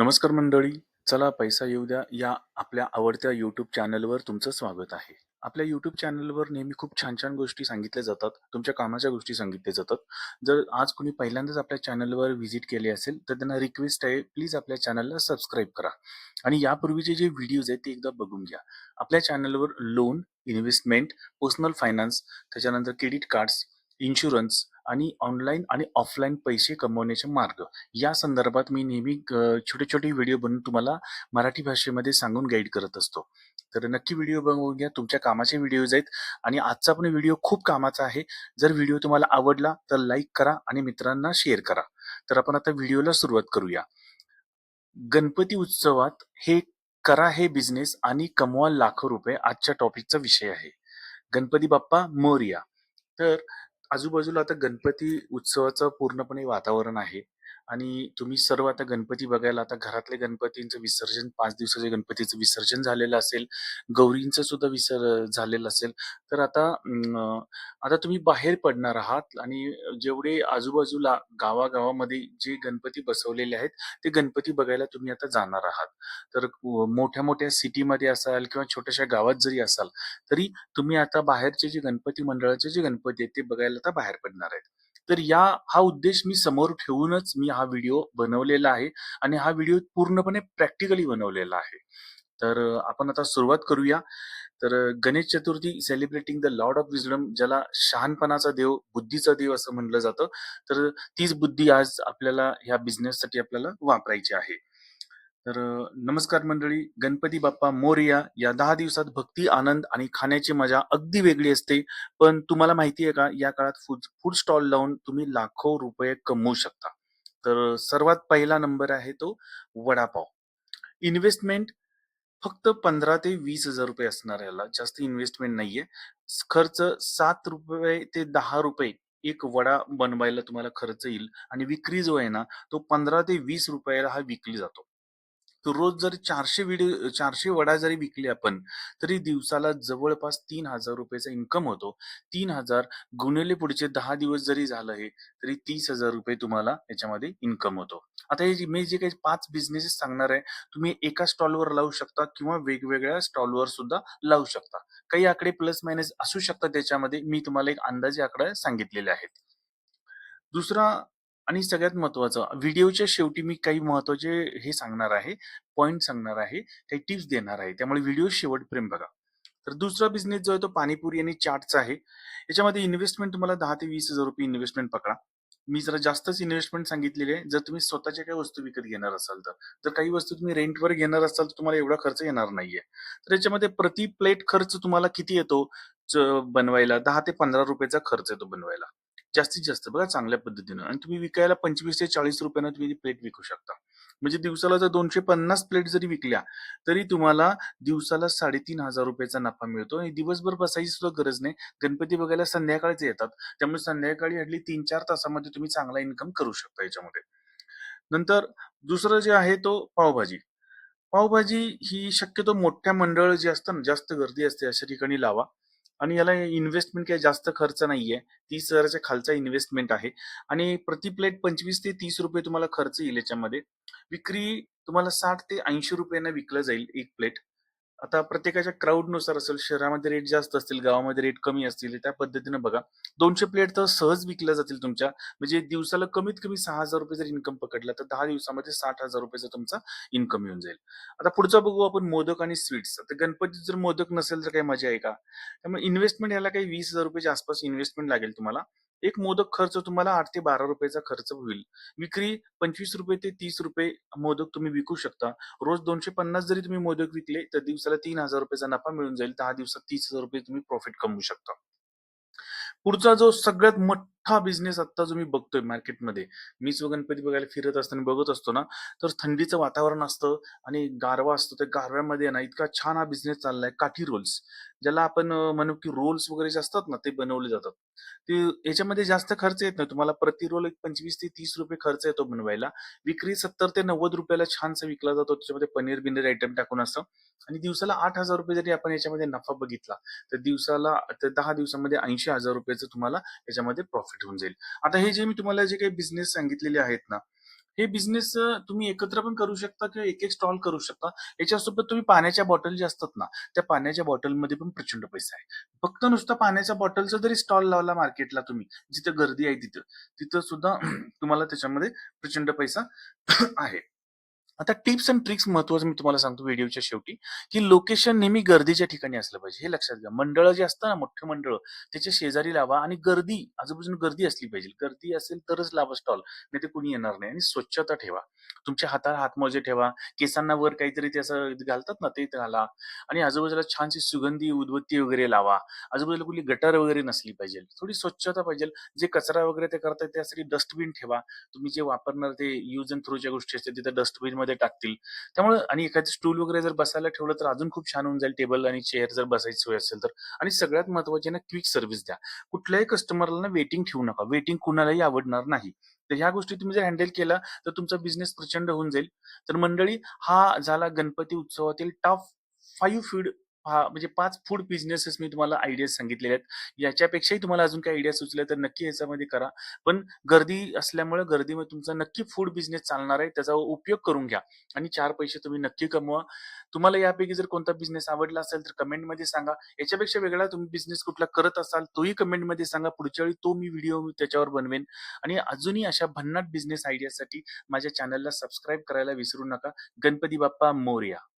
नमस्कार मंडळी. चला पैसा येऊ द्या या आपल्या आवडत्या YouTube चॅनलवर तुमचं स्वागत आहे. आपल्या YouTube चॅनलवर नेहमी खूप छान-छान गोष्टी सांगितल्या जातात. तुमच्या कामाच्या गोष्टी सांगितल्या जातात. जर आज कोणी पहिल्यांदाच आपल्या चॅनलवर व्हिजिट केली असेल, तर त्यांना रिक्वेस्ट आहे, प्लीज आपल्या चॅनलला सबस्क्राईब करा आणि यापूर्वीचे जे व्हिडिओज आहेत ते एकदा बघून घ्या. आपल्या चॅनलवर लोन, इन्व्हेस्टमेंट, पर्सनल फायनान्स, त्याच्यानंतर क्रेडिट कार्ड्स, इन्शुरन्स आणि ऑनलाईन आणि ऑफलाईन पैसे कमवण्याचे मार्ग या संदर्भात मी नेहमी छोटे-छोटे व्हिडिओ बनवून तुम्हाला मराठी भाषेमध्ये सांगून गाईड करत असतो. तर नक्की व्हिडिओ बघून घ्या. तुमच्या कामाचे व्हिडिओज आहेत आणि आजचा पण व्हिडिओ खूप कामाचा आहे. जर व्हिडिओ तुम्हाला आवडला तर लाईक करा आणि मित्रांना शेअर करा. तर आपण आता व्हिडिओला सुरुवात करूया. गणपती उत्सवात हे करा हे बिझनेस आणि कमवा लाखो रुपये आजच्या टॉपिकचा विषय आहे. गणपती बाप्पा मोरया. तर आजूबाजूला आता गणपती उत्सवाचं पूर्णपणे वातावरण आहे. आणि तुम्ही सर्व आता गणपती बघायला आता घरातले गणपतींचं विसर्जन पाच दिवसाच्या गणपतीचं विसर्जन झालेलं असेल, गौरींचं सुद्धा विसर झालेलं असेल. तर आता आता तुम्ही बाहेर पडणार आहात आणि जेवढे आजूबाजूला गावागावामध्ये जे गणपती बसवलेले आहेत, ते गणपती बघायला तुम्ही आता जाणार आहात. तर मोठ्या-मोठ्या सिटीमध्ये असाल किंवा छोट्याशा गावात जरी असाल, तरी तुम्ही आता बाहेरचे जे गणपती मंडळाचे जे गणपती आहेत, ते बघायला आता बाहेर पडणार आहेत. तर या हा उद्देश मी समोर ठेवूनच मी हा व्हिडिओ बनवलेला आहे आणि हा व्हिडिओ पूर्णपणे प्रॅक्टिकली बनवलेला आहे. तर आपण आता सुरुवात करूया. तर Ganesh Chaturthi celebrating the lord of wisdom ज्याला शहाणपणाचा देव, बुद्धीचा देव असं म्हटलं जातं. तर तीच बुद्धी आज आपल्याला ह्या बिझनेससाठी आपल्याला वापरायची आहे. तर नमस्कार मंडळी. गणपती बाप्पा मोरया या दहा दिवसात भक्ती, आनंद आणि खाण्याची मजा अगदी वेगळी असते. पण तुम्हाला माहिती आहे का, या काळात फूड फूड स्टॉल लावून तुम्ही लाखो रुपये कमवू शकता. तर सर्वात पहिला नंबर आहे तो वडापाव. इन्व्हेस्टमेंट फक्त 15 ते वीस हजार रुपये असणार याला. जास्त इन्व्हेस्टमेंट नाहीये. खर्च सात रुपये ते ₹10 एक वडा बनवायला तुम्हाला खर्च येईल आणि विक्री जो आहे ना, तो 15 ते वीस रुपयाला हा विकली जातो. तर रोज जर चारशे व्हिडिओ चारशे वडा जरी विकले आपण, तरी दिवसाला जवळपास तीन हजार रुपयाचा इन्कम होतो. तीन हजार गुणिले पुढचे दहा दिवस जरी झालं हे, तरी ₹30,000 तुम्हाला याच्यामध्ये इन्कम होतो. आता हे मी जे काही पाच बिझनेसेस सांगणार आहे, तुम्ही एका स्टॉलवर लावू शकता किंवा वेगवेगळ्या स्टॉलवर सुद्धा लावू शकता. काही आकडे प्लस मायनस असू शकतात त्याच्यामध्ये. मी तुम्हाला एक अंदाजे आकडे सांगितलेले आहेत. दुसरा आणि सगळ्यात महत्वाचं व्हिडिओच्या शेवटी मी काही महत्त्वाचे हे सांगणार आहे, पॉईंट सांगणार आहे, काही टिप्स देणार आहे. त्यामुळे व्हिडिओ शेवटप्रेम बघा. तर दुसरा बिझनेस जो आहे तो पाणीपुरी आणि चाटचा आहे. याच्यामध्ये इन्व्हेस्टमेंट तुम्हाला दहा ते ₹20,000 इन्व्हेस्टमेंट पकडा. मी जरा जास्तच इन्व्हेस्टमेंट सांगितलेली आहे. जर तुम्ही स्वतःच्या काही वस्तू विकत घेणार असाल तर. जर काही वस्तू तुम्ही रेंटवर घेणार असाल तर तुम्हाला एवढा खर्च येणार नाहीये. तर याच्यामध्ये प्रति प्लेट खर्च तुम्हाला किती येतो बनवायला? दहा ते पंधरा रुपयाचा खर्च येतो बनवायला. जास्तीत जास्त बघा चांगल्या पद्धतीनं आणि तुम्ही विकायला 25 ते चाळीस रुपयानं तुम्ही प्लेट विकू शकता. म्हणजे दिवसाला जर 250 प्लेट जरी विकल्या, तरी तुम्हाला दिवसाला साडेतीन हजार रुपयाचा नफा मिळतो आणि दिवसभर बसायची सुद्धा गरज नाही. गणपती बघायला संध्याकाळीच येतात. त्यामुळे संध्याकाळी हल्ली 3-4 तासामध्ये तुम्ही चांगला इन्कम करू शकता याच्यामध्ये. नंतर दुसरं जे आहे तो पावभाजी. पावभाजी ही शक्यतो मोठ्या मंडळ जे असतं ना, जास्त गर्दी असते अशा ठिकाणी लावा आणि याला इन्व्हेस्टमेंट काही जास्त खर्च नाहीये. तीस हजाराच्या खालचा इन्व्हेस्टमेंट आहे आणि प्रति प्लेट 25 ते ₹30 तुम्हाला खर्च येईल याच्यामध्ये. विक्री तुम्हाला साठ ते ऐंशी रुपयांना विकलं जाईल एक प्लेट. आता प्रत्येकाच्या क्राऊडनुसार असेल, शहरामध्ये रेट जास्त असतील, गावामध्ये रेट कमी असतील, त्या पद्धतीनं बघा. दोनशे प्लेट तर सहज विकल्या जातील तुमच्या. म्हणजे दिवसाला कमीत कमी ₹6,000 जर इन्कम पकडला, तर दहा दिवसामध्ये ₹60,000 चा तुमचा इन्कम येऊन जाईल. आता पुढचा बघू आपण मोदक आणि स्वीट्स. आता गणपतीत जर मोदक नसेल तर काही मजा आहे का? त्यामुळे इन्व्हेस्टमेंट याला काही वीस हजार रुपयाच्या आसपास इन्व्हेस्टमेंट लागेल तुम्हाला. एक मोदक खर्च तुम्हाला आठ ते बारा रुपयाचा खर्च होईल. विक्री ₹25 ते ₹30 मोदक तुम्ही विकू शकता. रोज 250 जरी तुम्ही मोदक विकले, तर दिवसाला तीन हजार रुपयाचा नफा मिळून जाईल. दहा दिवसात ₹30,000 तुम्ही प्रॉफिट कमवू शकता. पुढचा जो सगळ्यात मोठा बिझनेस आत्ता जो मी बघतोय मार्केटमध्ये, मीच गणपती बघायला फिरत असताना बघत असतो ना, तर थंडीचं वातावरण असतं आणि गारवा असतो. त्या गारव्यामध्ये आहे ना, इतका छान हा बिझनेस चाललाय काठी रोल्स. ज्याला आपण अ, म्हणू की रोल्स वगैरे जे असतात ना, ते बनवले जातात. ते याच्यामध्ये जास्त खर्च येत नाही. तुम्हाला प्रति रोल एक ₹25 ते ₹30 खर्च येतो बनवायला. विक्री ₹70 ते ₹90 ला छानसा विकला जातो. त्याच्यामध्ये पनीर-बिनीर आयटम टाकून असतं आणि दिवसाला ₹8,000 जरी आपण याच्यामध्ये नफा बघितला, तर दिवसाला तर 10 दिवसामध्ये ₹80,000 चं तुम्हाला याच्यामध्ये प्रॉफिट होऊन जाईल. आता हे जे मी तुम्हाला जे काही बिझनेस सांगितलेले आहेत ना, हे बिझनेस तुम्ही एकत्र पण करू शकता किंवा एक एक स्टॉल करू शकता. याच्यासोबत तुम्ही पाण्याच्या बॉटल ज्या असतात ना त्या पाण्याच्या बॉटलमध्ये पण प्रचंड पैसा आहे. फक्त नुसतं पाण्याच्या बॉटलचा जरी स्टॉल लावला मार्केटला तुम्ही जिथं गर्दी आहे तिथं तिथं सुद्धा तुम्हाला त्याच्यामध्ये प्रचंड पैसा आहे. आता टिप्स अँड ट्रिक्स महत्वाचं मी तुम्हाला सांगतो व्हिडिओच्या शेवटी की लोकेशन नेहमी गर्दीच्या ठिकाणी असलं पाहिजे. हे लक्षात घ्या. मंडळ जे असतं ना मोठे मंडळ त्याच्या शेजारी लावा आणि गर्दी आजूबाजून गर्दी असली पाहिजे. गर्दी असेल तरच लावा स्टॉल नाही ते कुणी येणार नाही. आणि स्वच्छता ठेवा. तुमच्या हाताला हातमोजे ठेवा. केसांना वर काहीतरी ते असं घालतात ना ते घाला. आणि आजूबाजूला छानशी सुगंधी उदबत्ती वगैरे लावा. आजूबाजूला कुठली गटर वगैरे नसली पाहिजे. थोडी स्वच्छता पाहिजे. जे कचरा वगैरे ते करतात त्यासाठी डस्टबिन ठेवा. तुम्ही जे वापरणार ते यूज अँड थ्रोच्या गोष्टी असतात तिथे डस्टबिनमध्ये टाकतील. त्यामुळे आणि एखादं स्टूल वगैरे जर बसायला ठेवलं तर अजून खूप छान होऊन जाईल टेबल आणि चेअर जर बसायची सोय असेल तर. आणि सगळ्यात महत्वाची ना क्विक सर्व्हिस द्या. कुठल्याही कस्टमरला ना वेटिंग ठेवू नका. वेटिंग कुणालाही आवडणार नाही. तर ह्या गोष्टी तुम्ही जर हँडल केला तर तुमचा बिझनेस प्रचंड होऊन जाईल. तर मंडळी हा झाला गणपती उत्सवातील टॉप फाईव्ह फीड हा म्हणजे पाच फूड बिझनेसेस मी तुम्हाला आयडियाज सांगितलेले आहेत. याच्यापेक्षाही तुम्हाला अजून काही आयडिया सुचल्या तर नक्की याच्यामध्ये करा. पण गर्दी असल्यामुळे गर्दीमध्ये तुमचा नक्की फूड बिझनेस चालणार आहे त्याचा उपयोग करून घ्या. आणि चार पैसे तुम्ही नक्की कमवा. तुम्हाला यापैकी जर कोणता बिझनेस आवडला असेल तर कमेंटमध्ये सांगा. याच्यापेक्षा वेगळा तुम्ही बिझनेस कुठला करत असाल तोही कमेंटमध्ये सांगा. पुढच्या वेळी तो मी व्हिडिओ त्याच्यावर बनवेन. आणि अजूनही अशा भन्नाट बिझनेस आयडियासाठी माझ्या चॅनलला सबस्क्राईब करायला विसरू नका. गणपती बाप्पा मोर्या.